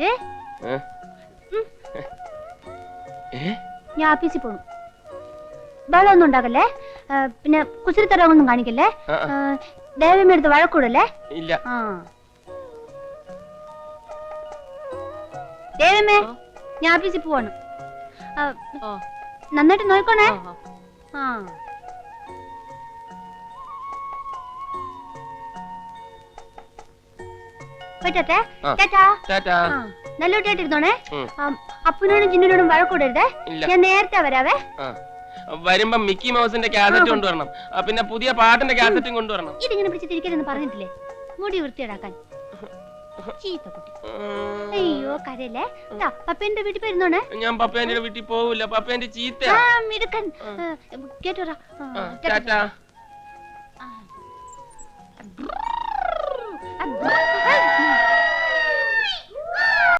ദേ? ഞാൻ ആഫീസിൽ പോണു. വെള്ളമൊന്നും ഉണ്ടാക്കല്ലേ പിന്നെ കുസരി തരവൊന്നും കാണിക്കല്ലേ. ദേവമ്മ എടുത്ത് വഴക്കൂടല്ലേ ഇല്ല. ദേവമ്മേ ഞാൻ ആഫീസിൽ പോവാണ്. നന്നായിട്ട് നോക്കണേ ആ. പോയിട്ടെ ചേട്ടാ ടാറ്റാ. ടാറ്റാ. ആ നല്ല കുട്ടിയായിട്ടിരുന്നോണേ ഉം. ആ, അപ്പുനോടും ചിന്നിനോടും വഴക്കൂടരുതേ ഞാൻ നേരത്തെ വരാവേ. വരുമ്പോ മിക്കി മൗസിന്റെ കാസറ്റ് കൊണ്ടുവരണം. പിന്നെ പുതിയ പാട്ടിന്റെ കാസറ്റും കൊണ്ടുവരണം. ഇതിങ്ങനെ പിടിച്ച് തിരിക്കരുതെന്ന് പറഞ്ഞിട്ടില്ലേ? മുടി വൃത്തിയിടാക്കാൻ. അയ്യോ കരയല്ലേ? പപ്പേന്റെ വീട്ടിൽ പോയിരുന്നോണേ. ഞാൻ പപ്പേന്റെ വീട്ടിൽ പോവില്ല. പപ്പേന്റെ ചീത്ത മിടുക്കൻ. കേട്ടോടാ.